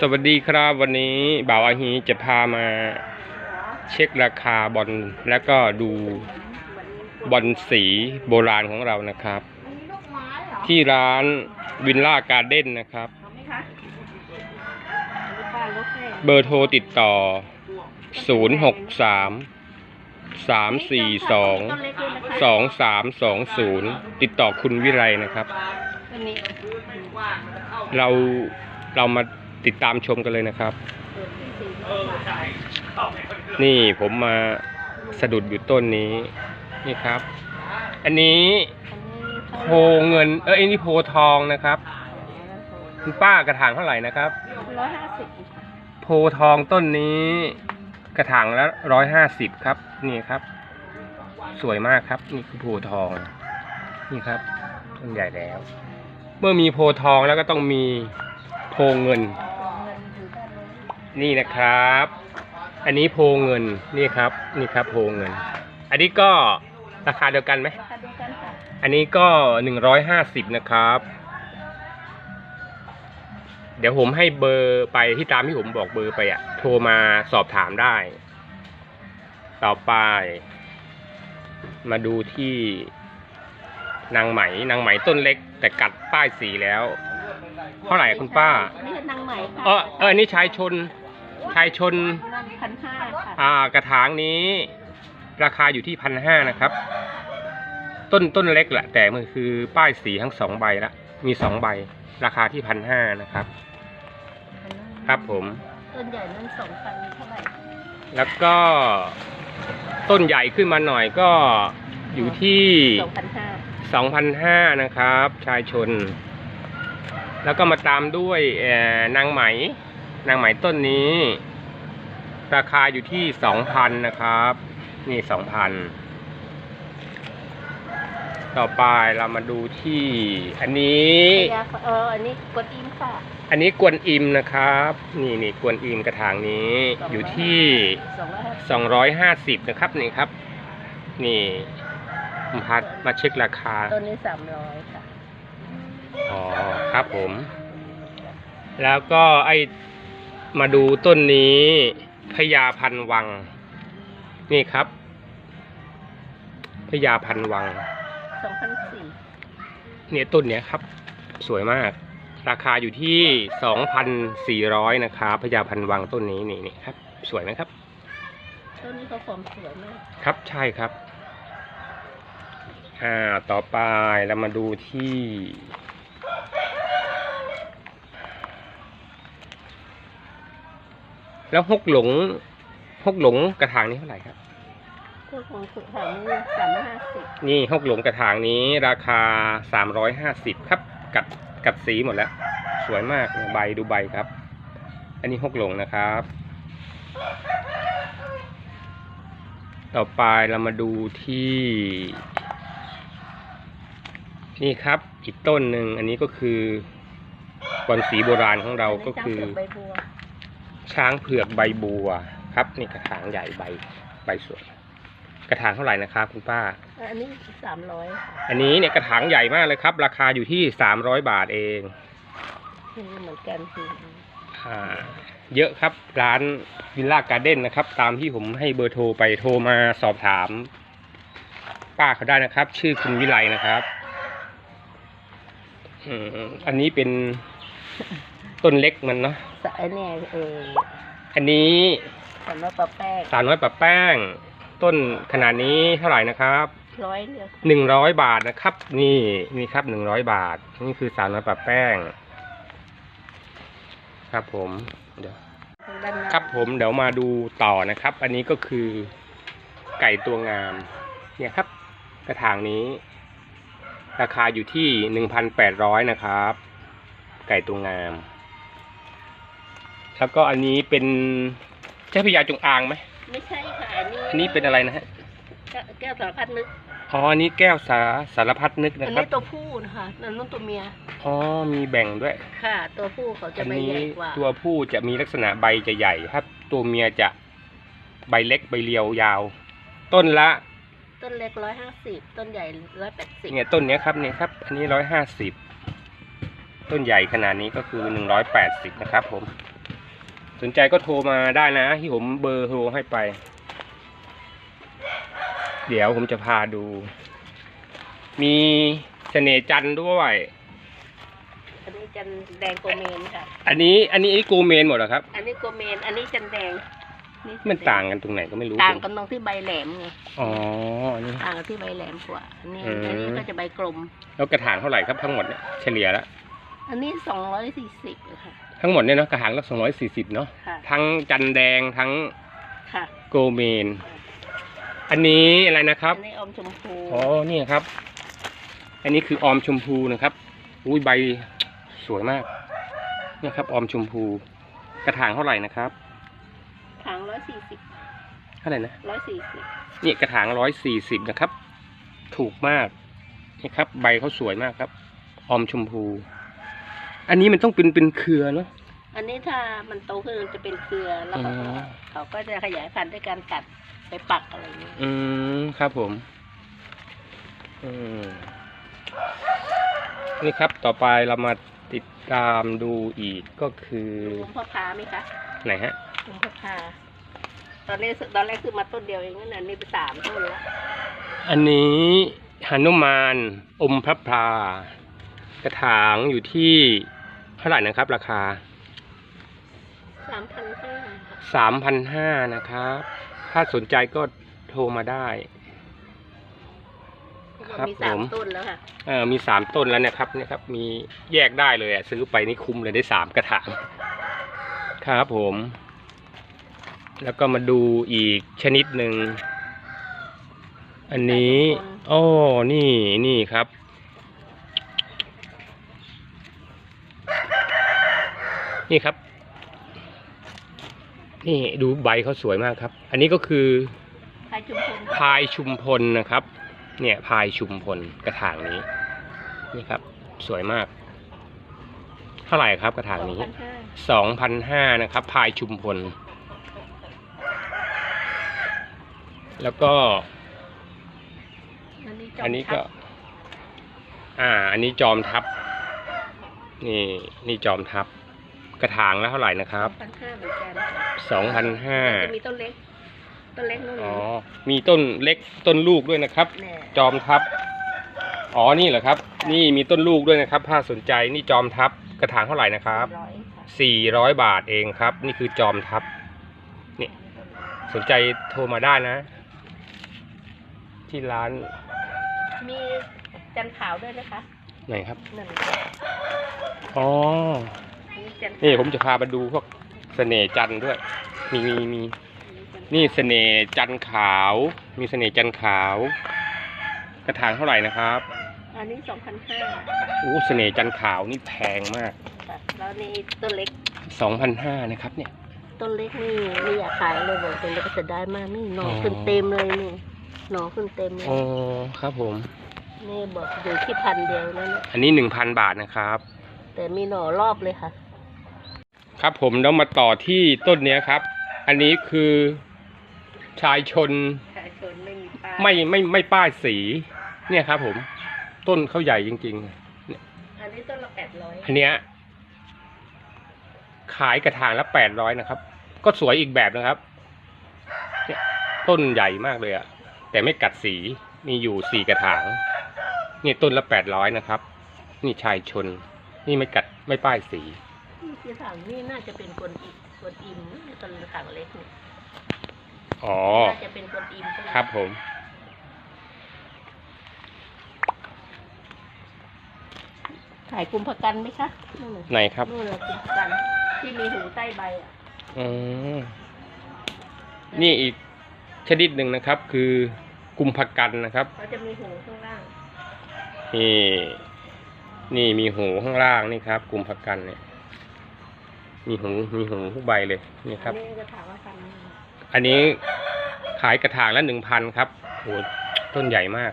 สวัสดีครับวันนี้บ่าวอาฮีจะพามาเช็คราคาบอลแล้วก็ดูบอลสีโบราณของเรานะครับ ที่ร้านวินล่าการเด้นนะครับ เบอร์โทรติดต่อ 0633422320 ติดต่อคุณวิไรนะครับ เรา เรามาติดตามชมกันเลยนะครับ นี่ผมมาสะดุดอยู่ต้นนี้ นี่ครับอันนี้อันนี้โพเงิน เอออันนี้โพทองนะครับ คุณป้ากระถางเท่าไหร่นะครับร้อยห้าสิบโพทองต้นนี้กระถางละร้อยห้าสิบครับ นี่ครับ สวยมากครับ นี่คือโพทอง นี่ครับต้นใหญ่แล้ว เมื่อมีโพทองแล้วก็ต้องมี โพเงินเงิน นี่นะครับ อันนี้โพเงินนี่ครับนี่ครับโพเงิน อันนี้ก็ราคาเดียวกันไหมราคาเดียวกันค่ะอันนี้ก็หนึ่งร้อยห้าสิบนะครับ เดี๋ยวผมให้เบอร์ไปที่ตามที่ผมบอกเบอร์ไปอะโทรมาสอบถามได้ ต่อไป มาดูที่นางไหมนางไหมต้นเล็ก แต่กัดป้ายสีแล้ว เท่าไหร่คุณป้าอันนี้คือนางไหมค่ะเออเอออันนี้ชายชน ชายชนพันห้าค่ะอ่ากระถางนี้ ราคาอยู่ที่พันห้านะครับ ต้นต้นเล็กแหละแต่มันคือป้ายสีทั้งสองใบละมีสองใบ ราคาที่พันห้านะครับ ครับผมต้นใหญ่นั้นสองพันเท่าไหร่แล้วก็ต้นใหญ่ขึ้นมาหน่อยก็อยู่ที่สองพันห้าสองพันห้านะครับ ชายชน แล้วก็มาตามด้วยเอ่อนางไหม นางไหมต้นนี้ ราคาอยู่ที่สองพันนะครับ นี่สองพันต่อไปเรามาดูที่ อันนี้พญาเอออันนี้กดอิมค่ะ อันนี้กวนอิมนะครับ นี่นี่กวนอิมกระถางนี้ อยู่ที่สองร้อยห้าสิบ250นะครับนี่ครับ นี่ผมพัดมาเช็คราคา ต้นนี้สามร้อยค่ะ อ๋อครับผม แล้วก็ไอมาดูต้นนี้พญาพันวัง นี่ครับพญาพันวังสองพันสี่เนี่ยต้นเนี้ยครับ สวยมาก ราคาอยู่ที่สองพันสี่ร้อยนะครับพญาพันวังต้นนี้นี่นี่ครับ สวยไหมครับต้นนี้เขาฟอร์มสวยมากครับใช่ครับอ่าต่อไปเรามาดูที่ แล้วฮกหลงฮกหลงกระถางนี้เท่าไหร่ครับพวกของสุดแถวนี้สามร้อยห้าสิบนี่ฮกหลงกระถางนี้ราคาสามร้อยห้าสิบครับกัดกัดสีหมดแล้ว สวยมากเนี่ยใบดูใบครับ อันนี้ฮกหลงนะครับ ต่อไปเรามาดูที่นี่ครับอีกต้นหนึ่งอันนี้ก็คือบอลสีโบราณของเราก็คือใบบัว ช้างเผือกใบบัวครับ นี่กระถางใหญ่ใบใบสวยกระถางเท่าไหร่นะครับคุณป้า อันนี้สามร้อยอันนี้เนี่ยกระถางใหญ่มากเลยครับ ราคาอยู่ที่สามร้อยบาทเองคือเหมือนกันคืออ่าเยอะครับร้านวิลล่าการ์เด้นนะครับ ตามที่ผมให้เบอร์โทรไปโทรมาสอบถาม ป้าเขาได้นะครับ ชื่อคุณวิไลนะครับอืมอันนี้เป็นต้นเล็กมันเนาะ สายเนี่ยเอออันนี้สำหรับปลาแป้งสามร้อยปะแป้ง ต้นขนาดนี้เท่าไหร่นะครับร้อยเดียวหนึ่งร้อยบาทนะครับ นี่นี่ครับหนึ่งร้อยบาท นี่คือสามร้อยปะแป้ง ครับผมเดี๋ยวทางด้านหน้าครับผมเดี๋ยวมาดูต่อนะครับ อันนี้ก็คือไก่ตัวงาม เนี่ยครับ กระถางนี้ ราคาอยู่ที่หนึ่งพันแปดร้อยนะครับ ไก่ตัวงาม แล้วก็อันนี้เป็นเจ้าพญาจงอางไหมไม่ใช่ค่ะอันนี้อันนี้เป็นอะไรนะฮะแก้วแก้วสารพัดนึกอ๋ออันนี้แก้วสาสารพัดนึกอันะนครันี้บตัวผู้นะคะนั่นนุ่นตัวเมียอ๋อมีแบ่งด้วย ค่ะ ตัวผู้เขาจะอันใบนี้ใหญ่กว่าตัวผู้จะมีลักษณะใบจะใหญ่ครับตัวเมียจะใบเล็กใบเรียวยาว ต้นละ ต้นเล็กร้อยห้าสิบต้นใหญ่ร้อยแปดสิบเนี่ยต้นเนี้ยครับเนี่ยครับ อันนี้ร้อยห้าสิบต้นใหญ่ขนาดนี้ก็คือหนึ่งร้อยแปดสิบนะครับผม สนใจก็โทรมาได้นะ ที่ผมเบอร์โทรให้ไป เดี๋ยวผมจะพาดู มีเสน่ห์จันทร์ด้วย อันนี้จันแดงโกเมนค่ะ อันนี้ อันนี้กูเมนหมดเหรอครับ อันนี้โกเมน อันนี้จันแดงมันต่างกันตรงไหนก็ไม่รู้ต่างผมกันตรงที่ใบแหลมไงอ๋ออันนี้ต่างกันที่ใบแหลมกว่าอันนี้อืมอันนี้ก็จะใบกลม แล้วกระถางเท่าไหร่ครับทั้งหมดเนี่ยเฉลี่ยแล้วอันนี้สองร้อยสี่สิบค่ะ ทั้งหมดเนี่ยเนาะกระถางละสองร้อยสี่สิบเนาะค่ะทั้งจันแดงทั้งค่ะโกเมน อันนี้อะไรนะครับ อันนี้อมชมพูอ๋อนี่ครับ อันนี้คือออมชมพูนะครับ อุ้ยใบสวยมาก เนี่ยครับออมชมพู กระถางเท่าไหร่นะครับ ถางร้อยสี่สิบเท่าไหร่นะ ร้อยสี่สิบเนี่ยกระถางร้อยสี่สิบนะครับ ถูกมาก นี่ครับ ใบเขาสวยมากครับ ออมชมพู อันนี้มันต้องเป็นเป็นเครือเนาะ อันนี้ถ้ามันโตขึ้นมันจะเป็นเครือแล้วก็อ๋อ เขาก็จะขยายพันธุ์ด้วยการตัดไปปักอะไรอย่างนี้ยอืมครับผมอืมนี่ครับต่อไปเรามาติดตามดูอีกก็คือลุงพ่อพาไหมคะไหนฮะลุงพ่อพาตอนนี้ตอนแรกคือมาต้นเดียวเองนั่นน่ะนี่ไปสามต้นแล้วอันนี้หนุมานอมพระพรากระถางอยู่ที่เท่าไหร่นะครับ ราคาสามพันห้าสามพันห้านะครับ ถ้าสนใจก็โทรมาได้ ครับมีสามผมต้นแล้วค่ะเออมีสามต้นแล้วนะครับเนี่ยครับ มีแยกได้เลยอะซื้อไปนี่คุ้มเลยได้สามกระถางครับผม แล้วก็มาดูอีกชนิดหนึ่ง อันนี้อ๋อนี่ นี่ครับ นี่ครับ นี่ดูใบเขาสวยมากครับ อันนี้ก็คือพายชุมพลพายชุมพลนะครับ เนี่ยพายชุมพลกระถางนี้ นี่ครับ สวยมาก เท่าไหร่ครับกระถางนี้พันห้าสองพันห้านะครับพายชุมพล แล้วก็ อันนี้จอมอันนี้ก็ทัพอ่า อันนี้จอมทัพนี่นี่จอมทัพ กระถางแล้วเท่าไหร่นะครับพันห้าเหมือนกันสองพันห้าจะมีต้นเล็ก ต้นเล็กนู่นอ๋อ มีต้นเล็กต้นลูกด้วยนะครับ แน่จอมทัพอ๋อ นี่เหรอครับ นี่มีต้นลูกด้วยนะครับ ถ้าสนใจนี่จอมทัพกระถางเท่าไหร่นะครับร้อยค่ะสี่ร้อยบาทเองครับ นี่คือจอมทัพนี่สนใจโทรมาได้นะ ที่ร้านมีจันขาวด้วยนะคะไหนครับนั่นอ๋อ นี่จันขาวนี่ผมจะพามาดูพวกเสน่ห์จันทร์ด้วย มีมีมีนี่เสน่ห์จันทร์ขาว มีเสน่ห์จันทร์ขาว กระถางเท่าไหร่นะครับ อันนี้สองพันห้าโอ้เสน่ห์จันทร์ขาวนี่แพงมากค่ะแล้วนี่ต้นเล็กสองพันห้านะครับเนี่ยต้นเล็กนี่ไม่อยากขายเลยบอกต้นเล็กก็จะได้มากนี่หน่อออขึ้นเต็มเลยนี่หน่อขึ้นเต็มเลยอ๋อครับผมนี่บอกอยู่ที่พันเดียวนั่นแหละอันนี้หนึ่งพันบาทนะครับ แต่มีหน่อรอบเลยค่ะ ครับผมแล้วมาต่อที่ต้นเนี้ยครับ อันนี้คือชายชนชายชนไม่มีป้ายไม่ไม่ไม่ป้ายสี เนี่ยครับ ผม ต้นเขาใหญ่จริงอันนี้ต้นละแปดร้อยๆอันเนี้ยขายกระถางละแปดร้อยนะครับ ก็สวยอีกแบบนะครับเนี่ยต้นใหญ่มากเลยอะแต่ไม่กัดสีมีอยู่สี่กระถางนี่ต้นละแปดร้อยนะครับ นี่ชายชน นี่ไม่กัดไม่ป้ายสี นี่คือถังนี่น่าจะเป็นกวนอิมกวนอิมนะต้นถังเล็กนี่อ๋อ น่าจะเป็นกวนอิมใช่ไหมครับผมขายกุมภกันไหมคะนู่นน่ะไหนครับ นู่นน่ะกุมภกัน ที่มีหูใต้ใบอะอืม นี่อีกชนิดหนึ่งนะครับ คือกุมภกันนะครับ เขาจะมีหูข้างล่าง นี่ นี่มีหูข้างล่างนี่ครับ กุมภกันเนี่ย มีหูมีหูทุกใบเลยนี่คอัรันบนี้ก็ถามว่าพันไหมอันนี้ขายกระถางละหนึ่งพันครับโอ้ต้นใหญ่มาก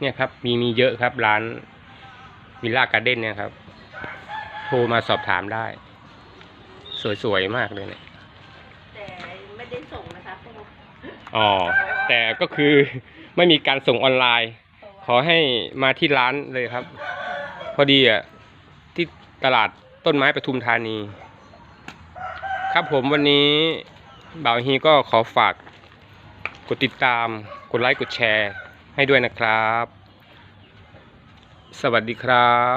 เนี่ยครับ มีมีเยอะครับร้านวิลล่าการ์เด้นเนี่ยครับโทรมาสอบถามได้ สวยๆมากเลยเนี่ยแต่ไม่ได้ส่งนะคะเพราะว่าอ๋อแต่ก็คือไม่มีการส่งออนไลน์ ขอให้มาที่ร้านเลยครับ พอดีอะที่ที่ตลาดต้นไม้ปทุมธานี ครับผมวันนี้บ่าวฮีก็ขอฝากกดติดตาม กดไลค์ กดแชร์ให้ด้วยนะครับ สวัสดีครับ